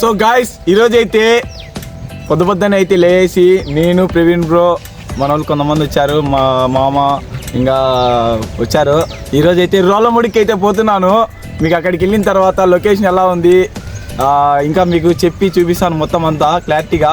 So guys ఈరోజు అయితే పొద్దు పొద్దున్న అయితే లేచి నేను ప్రవీణ్ బ్రో మన వాళ్ళు కొంతమంది వచ్చారు మా మామ ఇంకా వచ్చారు. ఈరోజు అయితే రోలముడికి అయితే పోతున్నాను. మీకు అక్కడికి వెళ్ళిన తర్వాత లొకేషన్ ఎలా ఉంది? ఇంకా మీకు చెప్పి చూపిస్తాను మొత్తం అంతా క్లారిటీగా.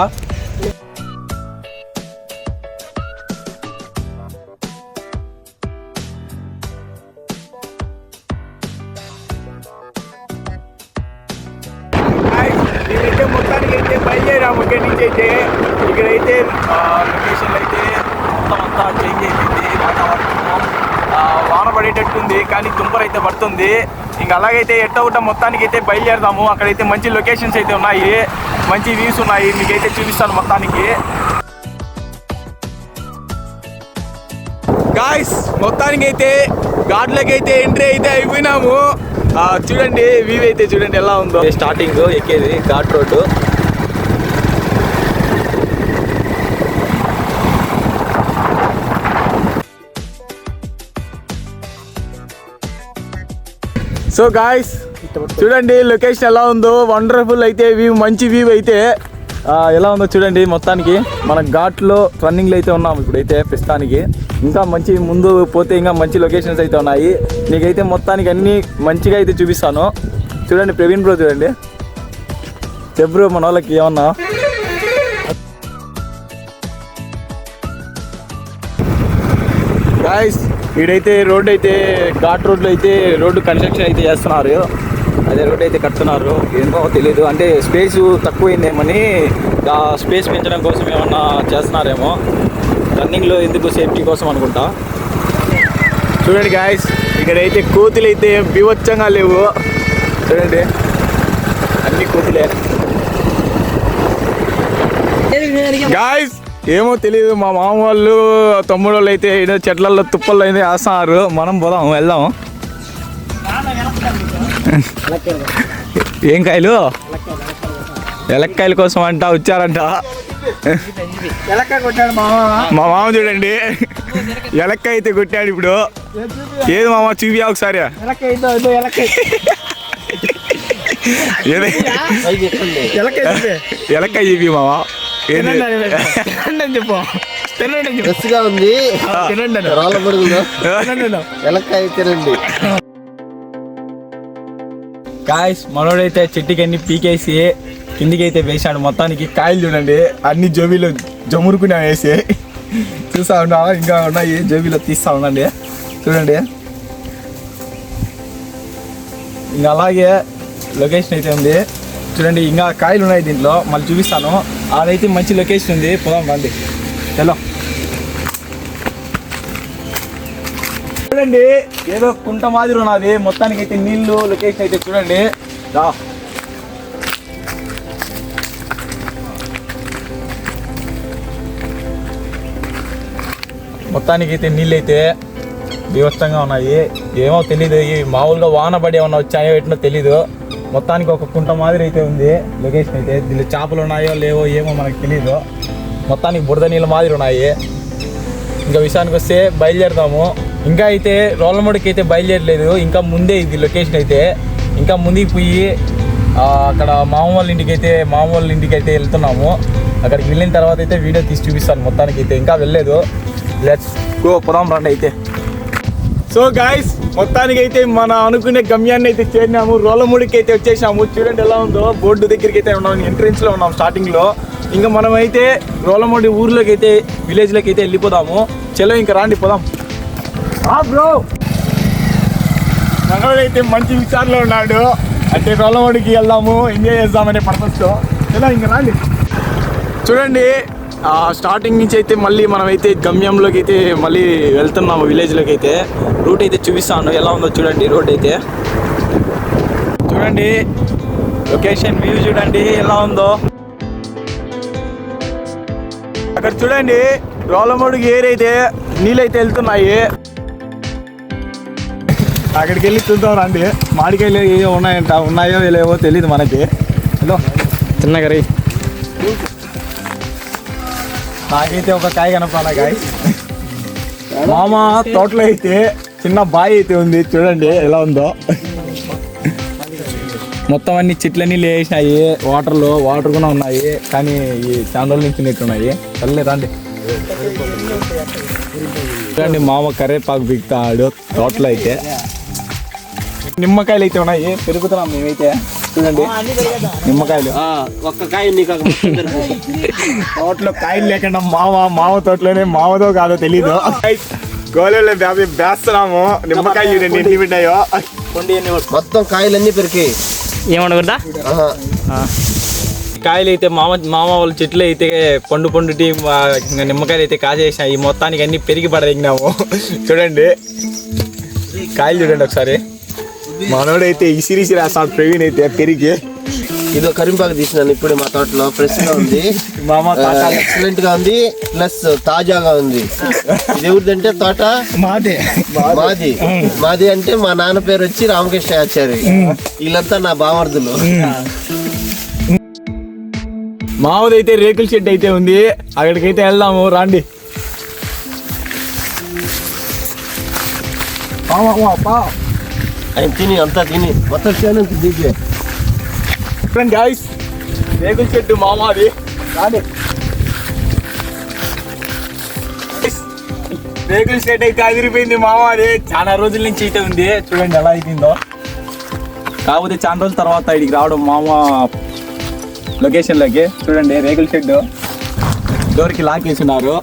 నుంచి అయితే ఇక్కడైతే లొకేషన్ అయితే మొత్తం అంతా చేంజ్ అయిపోయింది వాతావరణం వాన పడేటట్టుంది కానీ తుంపర అయితే పడుతుంది. ఇంకా అలాగైతే ఎట్ట మొత్తానికి అయితే బయలుదేరదాము. అక్కడైతే మంచి లొకేషన్స్ అయితే ఉన్నాయి. మంచి వ్యూస్ ఉన్నాయి. మీకైతే చూపిస్తాను మొత్తానికి. గాయస్ మొత్తానికి అయితే ఘాట్లకి అయితే ఎంట్రీ అయితే అయిపోయినాము. ఆ, చూడండి వ్యూ అయితే చూడండి ఎలా ఉందో. స్టార్టింగ్ ఎక్కేది ఘాట్ రోడ్డు. సో గాయస్ చూడండి లొకేషన్ ఎలా ఉందో. వండర్ఫుల్ అయితే వ్యూ మంచి వ్యూ అయితే. ఎలా ఉందో చూడండి మొత్తానికి. మన ఘాట్లో రన్నింగ్లో అయితే ఉన్నాం ఇప్పుడైతే ప్రస్తుతానికి. ఇంకా మంచి ముందు పోతే ఇంకా మంచి లొకేషన్స్ అయితే ఉన్నాయి. నీకైతే మొత్తానికి అన్నీ మంచిగా అయితే చూపిస్తాను. చూడండి ప్రవీణ్ బ్రో చూడండి. చెప్ బ్రో మన వాళ్ళకి ఏమన్నా? గాయస్ ఈడైతే రోడ్ అయితే ఘాట్ రోడ్లో అయితే రోడ్డు కన్స్ట్రక్షన్ అయితే చేస్తున్నారు. అదే రోడ్ అయితే కడుతున్నారు. ఏంటో తెలియదు అంటే స్పేస్ తక్కువైందేమని ఆ స్పేస్ పెంచడం కోసం ఏమన్నా చేస్తున్నారేమో. రన్నింగ్లో ఎందుకు సేఫ్టీ కోసం అనుకుంటా. చూడండి గాయస్ ఇక్కడైతే కోతులు అయితే బీవచ్చంగా లేవు. చూడండి. అన్ని కోతులే. గాయస్ ఏమో తెలియదు మా మామ వాళ్ళు తమ్ముడు వాళ్ళు అయితే ఏదో చెట్లలో తుప్పల్లో అయితే వేస్తున్నారు. మనం పోదాం వెళ్దాం. ఏం కాయలు? ఎలక్కాయల కోసం అంట వచ్చారంట. ఎలక్క మా మామ చూడండి. ఎలక్కాయ అయితే కొట్టాడు ఇప్పుడు. ఏది మామ? చూపి ఒకసారి. ఎలక్క ఎలక్క ఎలక్క చూపి మామ? తినండి అని చెప్పు. తినండి అని చెప్పు. ఫ్రెష్గా ఉంది. తినండి అని రాళ్ళ పరుగులు తినండి అను. ఎలక్కాయ తినండి. కాయస్ మనోడైతే చెట్టుకి అన్ని పీకేసి కిందికి అయితే వేసాడు మొత్తానికి కాయలు చూడండి. అన్ని జోబీలో జమురుకునే వేసి. చూసా ఉన్నా ఇంకా ఉన్నాయి. జోబీలో తీస్తా ఉండండి. చూడండి. ఇంకా అలాగే లొకేషన్ అయితే ఉంది. చూడండి ఇంకా కాయలు ఉన్నాయి దీంట్లో. మళ్ళీ చూపిస్తాను. అదైతే మంచి లొకేషన్ ఉంది. పొలం రండి. చలో. చూడండి ఏదో కుంట మాదిరి ఉన్నది. మొత్తానికి అయితే నీళ్ళు లొకేషన్ అయితే చూడండి. రా. మొత్తానికి అయితే నీళ్ళు అయితే బీభత్సంగా ఉన్నాయి. ఏమో తెలీదు ఈ మామూలుగా వాన పడి ఏమన్నా వచ్చాయో ఎట్నో తెలీదు. మొత్తానికి ఒక కుంట మాదిరి అయితే ఉంది. లొకేషన్ అయితే దీనిలో చేపలు ఉన్నాయో లేవో ఏమో మనకు తెలియదు మొత్తానికి బురద నీళ్ళ మాదిరి ఉన్నాయి. ఇంకా విషయానికి వస్తే బయలుదేరుతాము ఇంకా అయితే రోలమూడికి అయితే బయలుదేరలేదు. ఇంకా ముందే ఇది లొకేషన్ అయితే. ఇంకా ముందుకు పోయి అక్కడ మామ వాళ్ళ ఇంటికి అయితే మామ వాళ్ళ ఇంటికి అయితే వెళ్తున్నాము. అక్కడికి వెళ్ళిన తర్వాత అయితే వీడియో తీసి చూపిస్తాను మొత్తానికి అయితే. ఇంకా వెళ్ళలేదు. లెట్స్ గో పొదాం రండి అయితే. సో గాయస్ మొత్తానికి అయితే మన అనుకునే గమ్యాన్ని అయితే చేరినాము. రోలముడికి అయితే వచ్చేసాము చూడండి ఎలా ఉందో బోర్డు దగ్గరికి అయితే ఉన్నాం ఎంట్రెన్స్లో ఉన్నాం స్టార్టింగ్లో. ఇంకా మనం అయితే రోలముడి ఊర్లోకి అయితే విలేజ్లోకి అయితే వెళ్ళిపోదాము. చలో ఇంకా రాండి పోదాం. బ్రో అయితే మంచి విచారంలో ఉన్నాడు. అంటే రోలముడికి వెళ్దాము ఎంజాయ్ చేద్దామనే పర్పస్తో చలో ఇంకా రాండి. చూడండి స్టార్టింగ్ నుంచి అయితే మళ్ళీ మనం అయితే గమ్యంలోకి అయితే మళ్ళీ వెళ్తున్నాము విలేజ్లోకి అయితే రూట్ అయితే చూపిస్తాను. ఎలా ఉందో చూడండి రోడ్ అయితే. చూడండి. లొకేషన్ వ్యూ చూడండి. ఎలా ఉందో. అక్కడ చూడండి. రోలమూడికి ఏరైతే నీళ్ళైతే వెళ్తున్నాయి. అక్కడికి వెళ్ళి చూద్దాం రండి. మాడికాయలు ఏవో ఉన్నాయంట. ఉన్నాయో లేవో తెలియదు మనకి. హలో చిన్నగరీ నాకైతే ఒక కాయ కనపడాలి కాయ మామ తోటలో అయితే చిన్న బాయి అయితే ఉంది చూడండి ఎలా ఉందో. మొత్తం అన్ని చెట్లన్నీ లేచినాయి వాటర్లో వాటర్ కూడా ఉన్నాయి కానీ ఈ చాలా నుంచి నెట్టున్నాయి ఉన్నాయి. రండి. చూడండి మామ కరేపాకు బిగుతాడు తోటలో అయితే. నిమ్మకాయలు అయితే ఉన్నాయి పెరుగుతున్నాం మేమైతే. చూడండి నిమ్మకాయలు. ఒక్క కాయ నీకు. తోటలో కాయలు లేకుండా మామ మామ తోటలోనే మామదో కాదో తెలీదు. గోళంలో వేస్తున్నాము. నిమ్మకాయ చూడండి ఎన్ని పెట్టాయో మొత్తం కాయలన్నీ పెరికాయి ఏమనకూడదా ఆహా. కాయలు అయితే మామ మామ వాళ్ళ చెట్లు అయితే పండు పండు టీ నిమ్మకాయలు అయితే కాజేసినాయి. మొత్తానికి అన్ని పెరిగి పడదిగినాము చూడండి. కాయలు చూడండి ఒకసారి. మనోడు అయితే ఇసిరిసి రాస్తాడు ప్రవీణ్ అయితే పెరిగి ఇదో కరింపాకు తీసినాను ఇప్పుడే మా తోటలో ఫ్రెష్గా ఉంది ఎక్సలెంట్గా ఉంది ప్లస్ తాజాగా ఉంది. ఇది ఎవరిదంటే తోట? మాదే. మాది. మాది. అంటే మా నాన్న పేరు వచ్చి రామకృష్ణ ఆచారి వీళ్ళంతా నా బామర్దులు మామదైతే రేకుల షెడ్ అయితే ఉంది. అక్కడికైతే వెళ్దాము రాండి. ఆయన తిని అంతా తిని. మొత్తం చేను దిగే ఫ్రెండ్ గాయస్ రేకుల షెడ్ మామాది. కానీ రేకుల షెడ్ అయితే అదిరిపోయింది మామాది. చాలా రోజుల నుంచి అయితే ఉంది. చూడండి ఎలా అయిపోయిందో. కాకపోతే చాలా రోజుల తర్వాత ఇక్కడికి రావడం మామ లొకేషన్లోకి. చూడండి రేకుల షెడ్ డోర్కి లాక్ వేస్తున్నారు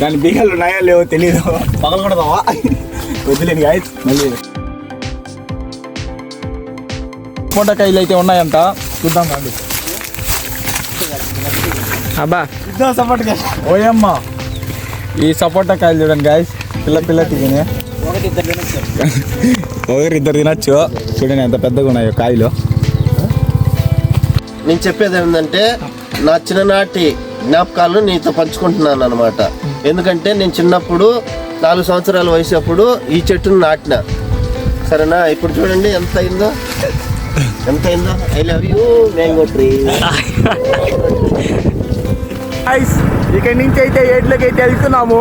దాని బీగలు ఉన్నాయో లేవో తెలియదు పగలు కూడా వద్దులేని గాయస్ మళ్ళీ పూటకాయలు అయితే ఉన్నాయంట. చూద్దాం రండి. అబ్బా. ఇద్దాం సపోటకాయ ఓయమ్మ. ఈ సపోటా కాయలు చూడండి గాయస్ పిల్ల పిల్ల తినే. ఒకరి ఇద్దరు తినచ్చు. చూడండి ఎంత పెద్దగా ఉన్నాయో కాయలు. నేను చెప్పేది ఏంటంటే నా చిన్ననాటి జ్ఞాపకాలను నీతో పంచుకుంటున్నాను అనమాట ఎందుకంటే నేను చిన్నప్పుడు నాలుగు సంవత్సరాల వయసు అప్పుడు ఈ చెట్టును నాటిన. సరేనా? ఇప్పుడు చూడండి ఎంత అయిందో. ఎంత అయిందో I love you mango tree ఇక్కడి నుంచి అయితే ఏట్లోకి అయితే వెళ్తున్నాము.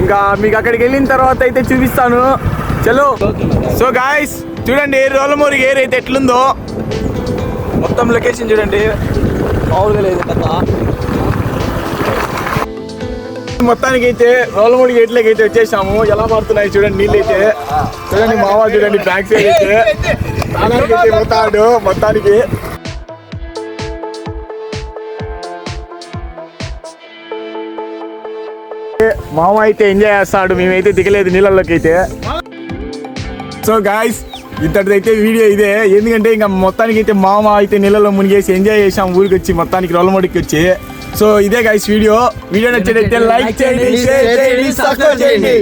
ఇంకా మీకు అక్కడికి వెళ్ళిన తర్వాత అయితే చూపిస్తాను. చలో. సో గాయస్ చూడండి రోలమూరి ఏర్ అయితే ఎట్లుందో. మొత్తం లొకేషన్ చూడండి. మామూలుగా లేదు కదా. మొత్తానికి అయితే రోలమూడి గేట్లకి అయితే వచ్చేసాము. ఎలా మారుతున్నాయి చూడండి నీళ్ళు అయితే చూడండి మావా చూడండి బ్యాక్ సైడ్ అయితే. స్నానానికి అయితే పోతాడు మొత్తానికి. మామ అయితే ఎంజాయ్ చేస్తాడు మేమైతే దిగలేదు నీళ్ళలోకి అయితే సో గాయస్ ఇంతటిదైతే వీడియో ఇదే. ఎందుకంటే ఇంకా మొత్తానికి అయితే మామ అయితే నీళ్ళలో మునిగేసి ఎంజాయ్ చేసాం ఊరికి వచ్చి మొత్తానికి రొల్లమడికి వచ్చి. సో ఇదే గాయస్ వీడియో వీడియో నచ్చినట్లయితే లైక్ చేయండి షేర్ చేయండి సబ్స్క్రైబ్ చేయండి.